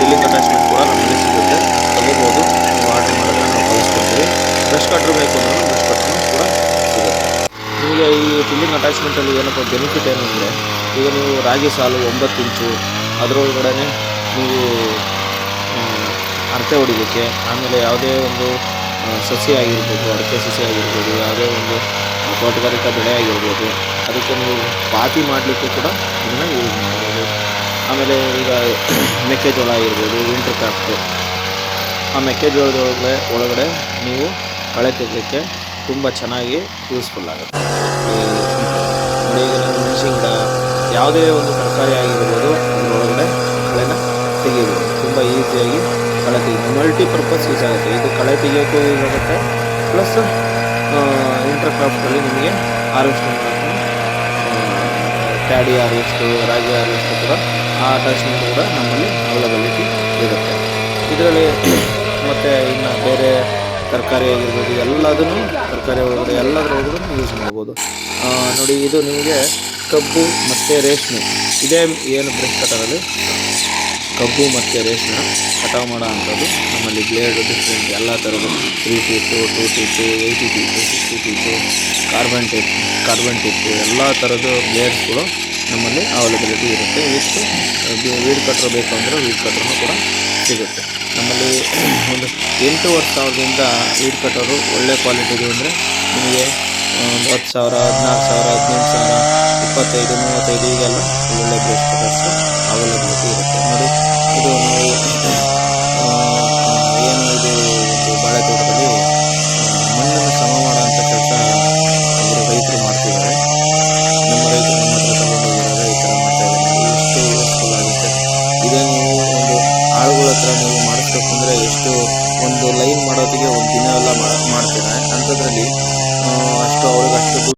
ಡಿಲಿಂಗ್ attachment ಕೂಡ ನಮಗೆ ಸಿಗುತ್ತೆ. ತಗೋಬೋದು. ನೀವು ಆರ್ಡರ್ ಮಾಡಿದ್ರೆ ನಾವು ಕಳಿಸ್ಕೊಡ್ತೀವಿ. ಬ್ರಷ್ ಕಟ್ರ್ ಬೇಕು ಅಂದ್ರೆ ಬ್ರಷ್ ಕಟ್ರು ಕೂಡ ಸಿಗುತ್ತೆ. ನಿಮಗೆ ಈ ಡಿಲ್ಲಿಂಗ್ ಅಟ್ಯಾಚ್ಮೆಂಟಲ್ಲಿ ಏನಪ್ಪ ಬೆನಿಫಿಟ್ ಏನಂದರೆ ಈಗ ನೀವು ರಾಗಿ ಸಾಲು ಒಂಬತ್ತು ಇಂಚು ಅದರೊಳಗಡೆ ನೀವು ಅಡಕೆ ಹೊಡಿಲಿಕ್ಕೆ, ಆಮೇಲೆ ಯಾವುದೇ ಒಂದು ಸಸಿ ಆಗಿರ್ಬೋದು, ಅಡಿಕೆ ಸಸಿ ಆಗಿರ್ಬೋದು, ಯಾವುದೇ ಒಂದು ತೋಟಗಾರಿಕಾ ಬೆಳೆ ಆಗಿರ್ಬೋದು, ಅದಕ್ಕೆ ನೀವು ಪಾತಿ ಮಾಡಲಿಕ್ಕೂ ಕೂಡ ಇದನ್ನು ಯೂಸ್ ಮಾಡಿ ಆಮೇಲೆ ಈಗ ಮೆಕ್ಕೆಜೋಳ ಆಗಿರ್ಬೋದು ವಿಂಟರ್ ಕ್ರಾಪ್ಸು ಆ ಮೆಕ್ಕೆಜೋಳದ ಒಳಗಡೆ ಒಳಗಡೆ ನೀವು ಕಳೆ ತೆಗೆಯೋಕ್ಕೆ ತುಂಬ ಚೆನ್ನಾಗಿ ಯೂಸ್ಫುಲ್ ಆಗುತ್ತೆ. ಈಗ ನೀವು ಮೆಣಸಿನ ಗಿಡ ಯಾವುದೇ ಒಂದು ತರಕಾರಿ ಆಗಿರ್ಬೋದು ಅದರೊಳಗಡೆ ಕಳೆನ ತೆಗಿಬೋದು ತುಂಬ ಈಸಿಯಾಗಿ ಕಳೆ ತೆಗಿಬೋದು ಮಲ್ಟಿಪರ್ಪಸ್ ಯೂಸ್ ಆಗುತ್ತೆ. ಇದು ಕಳೆ ತೆಗಿಯೋಕ್ಕೂ ಯೂಸ್ ಆಗುತ್ತೆ. ಪ್ಲಸ್ ಇಂಟರ್ ಕ್ರಾಫ್ಟಲ್ಲಿ ನಿಮಗೆ ಹಾರ್ವೆಸ್ಟಿಂಗ್ ಪ್ಯಾಡಿ ಹಾರ್ವೆಸ್ಟು ರಾಗಿ ಹಾರ್ವೆಸ್ಟು ಕೂಡ ಆ ಅಟ್ಯಾಚ್ಮೆಂಟ್ ಕೂಡ ನಮ್ಮಲ್ಲಿ ಅವೈಲಬಿಲಿಟಿ ಇರುತ್ತೆ. ಇದರಲ್ಲಿ ಮತ್ತು ಇನ್ನು ಬೇರೆ ತರಕಾರಿ ಆಗಿರ್ಬೋದು, ಎಲ್ಲದನ್ನು ತರಕಾರಿ ಒಳಗಡೆ ಎಲ್ಲದರೊಳಗಡೆ ಯೂಸ್ ಮಾಡ್ಬೋದು. ನೋಡಿ, ಇದು ನಿಮಗೆ ಕಬ್ಬು ಮತ್ತು ರೇಷ್ಮೆ. ಇದೇ ಏನು ಬ್ರಷ್ ಕಟರಲ್ಲಿ ಕಬ್ಬು ಮತ್ತು ರೇಷ್ಮೆ ಕಟಾವು ಮಾಡೋ ಅಂಥದ್ದು. ನಮ್ಮಲ್ಲಿ ಬ್ಲೇಡ್ ಡಿಫ್ರೆಂಟ್ ಎಲ್ಲ ಥರದ್ದು three teeth two teeth eighty teeth sixty teeth carbon tape carbon tape ಎಲ್ಲ ಥರದ್ದು ಬ್ಲೇಡ್ಸ್ಗಳು ನಮ್ಮಲ್ಲಿ ಅವೈಲಬಿಲಿಟಿ ಇರುತ್ತೆ. ಎಷ್ಟು ವೀಡ್ ಕಟ್ರ್ ಬೇಕು ಅಂದರೆ ವೀಡ್ ಕಟ್ರೂ ಕೂಡ ಸಿಗುತ್ತೆ. ನಮ್ಮಲ್ಲಿ ಒಂದು ಎಂಟೂವರೆ ಸಾವಿರದಿಂದ ವೀಡ್ ಕಟ್ಟರು ಒಳ್ಳೆ ಕ್ವಾಲಿಟಿದು ಅಂದರೆ ನಿಮಗೆ ಒಂದು ಹತ್ತು ಸಾವಿರ ಹದಿನಾರು ಸಾವಿರ, ಹದಿನೆಂಟು ಸಾವಿರ, ಇಪ್ಪತ್ತೈದು, ಮೂವತ್ತೈದು ಈಗೆಲ್ಲ ಒಳ್ಳೆ ಬ್ರಷ್ ಕಟರ್ಸು ಅವೈಲಬಿಲಿಟಿ ಇರುತ್ತೆ. ನೋಡಿ মারতে